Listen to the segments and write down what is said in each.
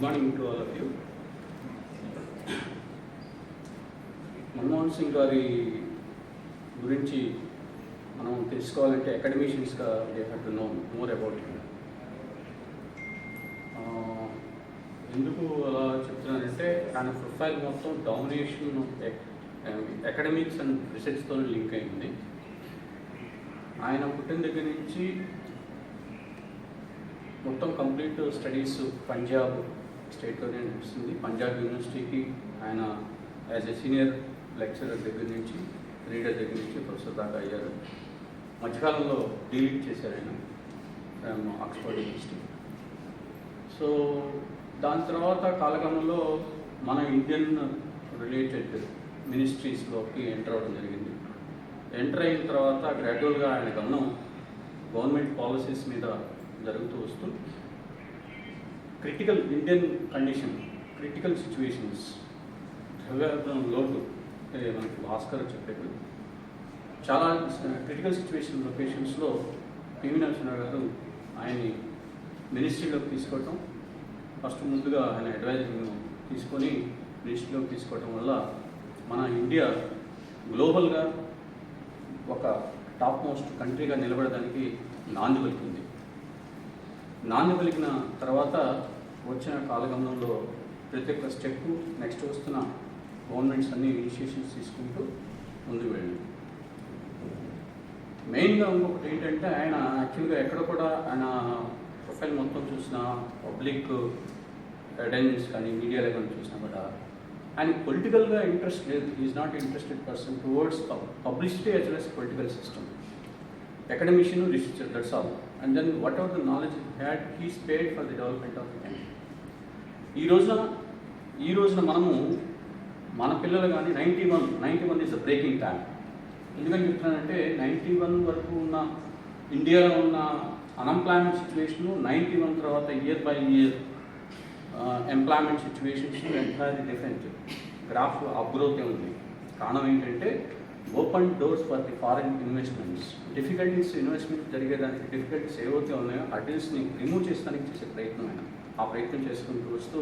Good morning to all of you Manmohan Singh గారి గురించి మనం తెలుసుకోవాలంటే అకాడమిషియన్స్గా they have to know more about ఎందుకు అలా చెప్తున్నానంటే ఆయన ప్రొఫైల్ మొత్తం డామినేషన్ అకాడమిక్స్ అండ్ రీసెర్చ్తో లింక్ అయింది. ఆయన పుట్టిన దగ్గర నుంచి మొత్తం కంప్లీట్ స్టడీస్ పంజాబ్ స్టేట్లోనే నడిపిస్తుంది పంజాబ్ యూనివర్సిటీకి ఆయన యాజ్ ఎ సీనియర్ లెక్చరర్ దగ్గర నుంచి రీడర్ దగ్గర నుంచి ప్రొఫెసర్ దాకా అయ్యారు. మధ్యకాలంలో డీలీట్ చేశారు ఆయన ఫ్రమ్ ఆక్స్ఫర్డ్ యూనివర్సిటీ. సో దాని తర్వాత కాలక్రమంలో మన ఇండియన్ రిలేటెడ్ మినిస్ట్రీస్లోకి ఎంటర్ అవ్వడం జరిగింది. ఎంటర్ అయిన తర్వాత గ్రాడ్యువల్గా ఆయన గమనం గవర్నమెంట్ పాలసీస్ మీద జరుగుతూ వస్తూ critical Indian condition critical situations ద్రవ్యార్థం లోటు అంటే మనకి భాస్కర్ చెప్పేప్పుడు చాలా క్రిటికల్ సిచ్యువేషన్ లొకేషన్స్లో పివి నరసింహరావు గారు ఆయన్ని మినిస్ట్రీలోకి తీసుకోవటం ఫస్ట్ ముందుగా ఆయన అడ్వైజర్ను తీసుకొని మినిస్ట్రీలోకి తీసుకోవటం వల్ల మన ఇండియా గ్లోబల్గా ఒక టాప్ మోస్ట్ కంట్రీగా నిలబడడానికి నాంది వెళ్తుంది నాంది పలికిన తర్వాత వచ్చిన కాలగమనంలో ప్రతి ఒక్క స్టెప్ నెక్స్ట్ వస్తున్న గవర్నమెంట్స్ అన్ని ఇనిషియేషన్స్ తీసుకుంటూ ముందుకు వెళ్ళింది మెయిన్గా ఇంకొకటి ఏంటంటే ఆయన యాక్చువల్గా ఎక్కడ కూడా ఆయన ప్రొఫైల్ మొత్తం చూసిన పబ్లిక్ అటెండెన్స్ కానీ మీడియాలో కానీ చూసినా కూడా ఆయన పొలిటికల్గా ఇంట్రెస్ట్ లేదు. Is not interested person towards publicity as well as political system academician researcher that's all and then whatever the knowledge had he spared for the development of the country ఈ రోజున ఈ రోజున మనము మన పిల్లలు కానీ ninety one ninety one is the breaking time ఎందుకని చెప్తున్నానంటే నైంటీ వన్ వరకు ఉన్న ఇండియాలో ఉన్న అన్ఎంప్లాయ్మెంట్ సిచ్యువేషన్ నైంటీ వన్ తర్వాత year by year employment situations entirely different graph up growth ఉంది. కారణం ఏంటంటే open doors for the foreign investments. Difficulties investment జరిగేదానికి difficulties ఏవైతే ఉన్నాయో అటెన్స్ని రిమూవ్ చేసడానికి చేసే ప్రయత్నం అయినా ఆ ప్రయత్నం చేసుకుంటూ వస్తూ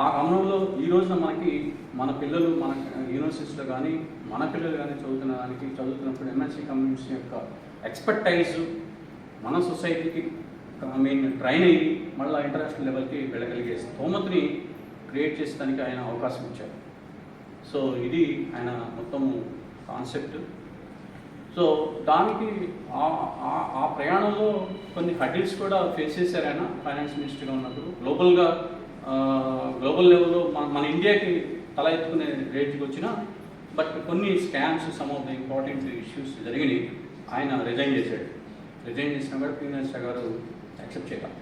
ఆ క్రమంలో ఈ రోజున మనకి మన పిల్లలు మన యూనివర్సిటీస్లో కానీ మన పిల్లలు కానీ చదువుతున్న దానికి చదువుతున్నప్పుడు ఎంఎస్సీ కమ్యూనిటీ యొక్క ఎక్స్పర్టైజ్ మన సొసైటీకి ఐ మీన్ ట్రైన్ అయ్యి మళ్ళీ ఇంటర్నేషనల్ లెవెల్కి వెళ్ళగలిగే స్తోమతని క్రియేట్ చేసేదానికి ఆయన అవకాశం ఇచ్చారు. సో ఇది ఆయన మొత్తము కాన్సెప్ట్ సో దానికి ఆ- ప్రయాణంలో కొన్ని హడిల్స్ కూడా ఫేస్ చేశారు ఆయన ఫైనాన్స్ మినిస్టర్గా ఉన్నప్పుడు. గ్లోబల్గా గ్లోబల్ లెవెల్లో మన మన ఇండియాకి తల ఎత్తుకునే రేట్కి వచ్చిన బట్ కొన్ని scams some of the important issues జరిగినాయి. ఆయన రిజైన్ చేశాడు. రిజైన్ చేసిన కూడా పీ మినిస్టర్ గారు యాక్సెప్ట్ చేయాలి.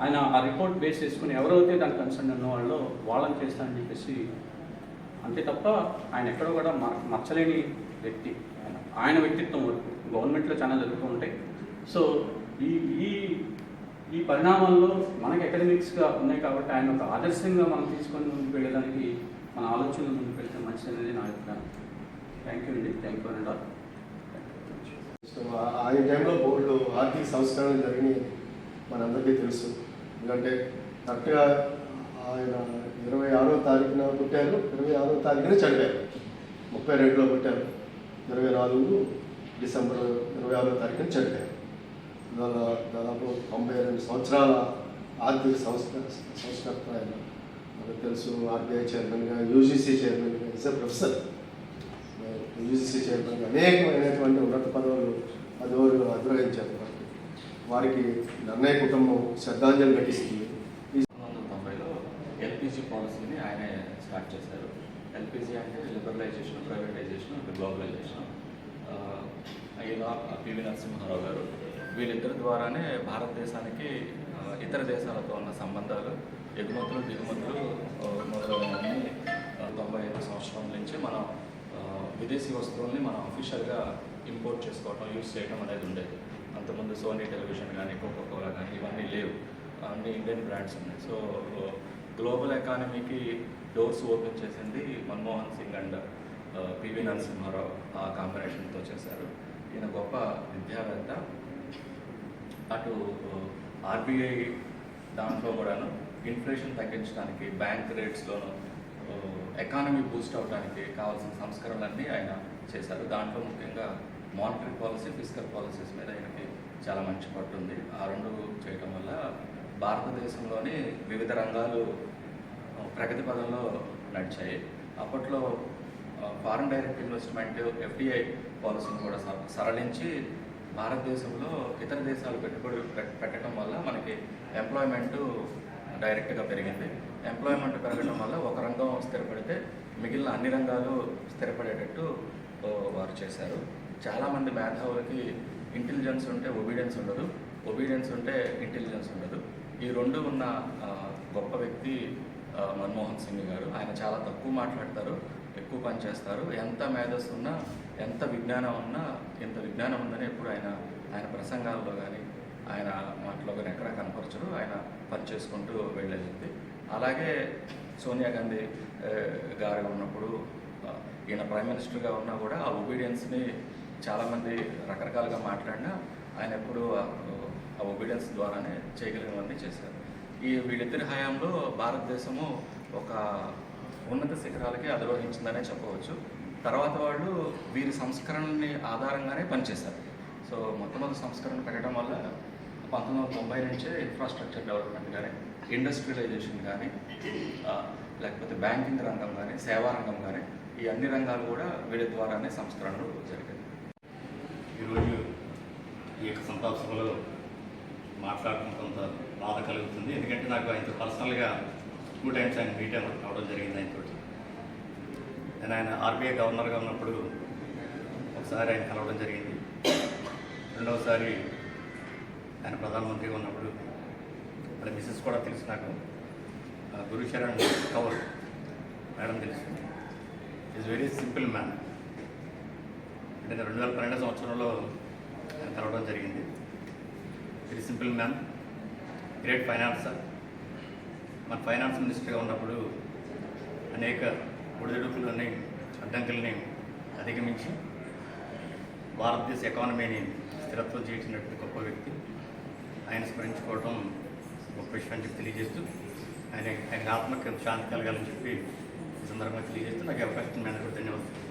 ఆయన ఆ రిపోర్ట్ బేస్ చేసుకుని ఎవరైతే దానికి కన్సర్న్ ఉన్న వాళ్ళు వాళ్ళని చేస్తానని చెప్పేసి అంతే తప్ప ఆయన ఎక్కడో కూడా మ- మచ్చలేని వ్యక్తి. ఆయన ఆయన వ్యక్తిత్వం వరకు గవర్నమెంట్లో చాలా జరుగుతూ ఉంటాయి. సో ఈ ఈ ఈ పరిణామాల్లో మనకి అకాడమిక్స్గా ఉన్నాయి కాబట్టి ఆయన ఒక ఆదర్శంగా మనం తీసుకొని ముందుకు వెళ్ళడానికి మన ఆలోచనలు ముందుకు వెళ్తే మంచిది అనేది నా అభిప్రాయం. థ్యాంక్ యూ అండి. Thank you and. All so ఆ- ఆయన టైంలో బోర్డు ఆర్థిక సంస్కరణలు జరిగినాయి. మనందరికీ తెలుసు. ఎందుకంటే కరెక్ట్గా ఆయన ఇరవై ఆరో తారీఖున పుట్టారు. ఇరవై ఆరో తారీఖున చనిపోయారు. ముప్పై రెండులో పుట్టారు. ఇరవై నాలుగు డిసెంబర్ ఇరవై ఆరో తారీఖున చనిపోయారు. దాదాపు దాదాపు తొంభై రెండు సంవత్సరాల ఆర్థిక సంస్కర సంస్కర్త ఆయన. మనకు తెలుసు ఆర్బీఐ చైర్మన్గా యూజీసీ చైర్మన్గా ఇస్ ప్రొఫెసర్ యూజీసీ చైర్మన్గా అనేకమైనటువంటి ఉన్నత పదవులు పదవులు అధిరోహించారు వారికి నన్నయ్య కుటుంబం శ్రద్ధాంజలి ఘటిస్తుంది ఈ పంతొమ్మిది వందల తొంభైలో ఎల్పిజి పాలసీని ఆయనే స్టార్ట్ చేశారు. ఎల్పిజి అంటే లిబరలైజేషన్ ప్రైవేటైజేషన్ గ్లోబలైజేషన్ అయ్యగా పివి నరసింహారావు గారు. వీళ్ళిద్దరి ద్వారానే భారతదేశానికి ఇతర దేశాలతో ఉన్న సంబంధాలు ఎగుమతులు దిగుమతులు మొదలైనవి తొంభై ఐదు సంవత్సరం నుంచి మనం విదేశీ వస్తువుల్ని మనం అఫీషియల్గా ఇంపోర్ట్ చేసుకోవటం యూజ్ చేయడం అనేది ఉండేది. అంతకుముందు సోనీ టెలివిజన్ కానీ కోకో కోలా కానీ ఇవన్నీ లేవు. అన్ని ఇండియన్ బ్రాండ్స్ ఉన్నాయి. సో గ్లోబల్ ఎకానమీకి డోర్స్ ఓపెన్ చేసింది మన్మోహన్ సింగ్ అండ్ పివి నరసింహారావు ఆ కాంబినేషన్తో చేశారు. ఈయన గొప్ప విద్యావేత్త. అటు ఆర్బీఐ దాంట్లో కూడాను ఇన్ఫ్లేషన్ తగ్గించడానికి బ్యాంక్ రేట్స్లోను ఎకానమీ బూస్ట్ అవడానికి కావాల్సిన సంస్కరణలన్నీ ఆయన చేశారు. దాంట్లో ముఖ్యంగా మానిటరీ పాలసీ ఫిజికల్ పాలసీస్ మీద ఆయనకి చాలా మంచి పట్టుంది. ఆ రెండు చేయటం వల్ల భారతదేశంలోని వివిధ రంగాలు ప్రగతి పదంలో నడిచాయి. అప్పట్లో ఫారెన్ డైరెక్ట్ ఇన్వెస్ట్మెంట్ ఎఫ్డిఐ పాలసీని కూడా స- సరళించి భారతదేశంలో ఇతర దేశాలు పెట్టుబడి పెట్టడం వల్ల మనకి ఎంప్లాయ్మెంట్ డైరెక్ట్గా పెరిగింది. ఎంప్లాయ్మెంట్ పెరగడం వల్ల ఒక రంగం స్థిరపడితే మిగిలిన అన్ని రంగాలు స్థిరపడేటట్టు వారు చేశారు. చాలామంది మేధావులకి ఇంటెలిజెన్స్ ఉంటే ఒబీడియన్స్ ఉండదు. ఒబీడియన్స్ ఉంటే ఇంటెలిజెన్స్ ఉండదు. ఈ రెండు ఉన్న గొప్ప వ్యక్తి మన్మోహన్ సింగ్ గారు. ఆయన చాలా తక్కువ మాట్లాడతారు ఎక్కువ పని చేస్తారు. ఎంత మేధస్సు ఉన్నా ఎంత విజ్ఞానం ఉన్నా ఎంత విజ్ఞానం ఉందని ఎప్పుడు ఆయన ఆయన ప్రసంగాల్లో కానీ ఆయన మాటలో కానీ ఎక్కడ కనపరచరు. ఆయన పని చేసుకుంటూ వెళ్ళేది. అలాగే సోనియా గాంధీ గారు ఉన్నప్పుడు ఈయన ప్రైమ్ మినిస్టర్గా ఉన్నా కూడా ఆ ఒబీడియన్స్ని చాలామంది రకరకాలుగా మాట్లాడినా ఆయన ఎప్పుడు ఆ ఒబీడియన్స్ ద్వారానే చేయగలిగినవన్నీ చేశారు. ఈ వీళ్ళిద్దరి హయాంలో భారతదేశము ఒక ఉన్నత శిఖరాలకి అధిరోహించిందనే చెప్పవచ్చు. తర్వాత వాళ్ళు వీరి సంస్కరణల్ని ఆధారంగానే పనిచేశారు. సో మొట్టమొదటి సంస్కరణ పెట్టడం వల్ల పంతొమ్మిది వందల తొంభై నుంచే ఇన్ఫ్రాస్ట్రక్చర్ డెవలప్మెంట్ కానీ ఇండస్ట్రియలైజేషన్ కానీ లేకపోతే బ్యాంకింగ్ రంగం కానీ సేవా రంగం కానీ ఈ అన్ని రంగాలు కూడా వీళ్ళ ద్వారానే సంస్కరణలు జరిగాయి. ఈరోజు ఈ యొక్క సంతాప సభలో మాట్లాడటం కొంత బాధ కలుగుతుంది. ఎందుకంటే నాకు ఆయనతో పర్సనల్గా టూ టైమ్స్ ఆయన మీట్ అవ్వడం జరిగింది ఆయనతో. నేను ఆయన ఆర్బీఐ గవర్నర్గా ఉన్నప్పుడు ఒకసారి ఆయన కలవడం జరిగింది. రెండవసారి ఆయన ప్రధానమంత్రిగా ఉన్నప్పుడు వాళ్ళ మిసెస్ కూడా తెలుసు నాకు. ఆ, గురుచరణ్ కవర్ మేడం తెలుసు. ఈజ్ వెరీ సింపుల్ మ్యాన్ అంటే నేను రెండు వేల పన్నెండు సంవత్సరంలో ఆయన కలవడం జరిగింది. Very simple man great financer మన ఫైనాన్స్ మినిస్టర్గా ఉన్నప్పుడు అనేక ఒడిదుడుకులని అడ్డంకుల్ని అధిగమించి భారతదేశ ఎకానమీని స్థిరత్వం చేసినటువంటి గొప్ప వ్యక్తి. ఆయన స్మరించుకోవడం గొప్ప విషయం అని చెప్పి తెలియజేస్తూ ఆయన ఆయన ఆత్మకి శాంతి కలగాలని చెప్పి ఈ సందర్భంగా తెలియజేస్తూ నాకు అవకాశం మేరకు ధన్యవాదాలు.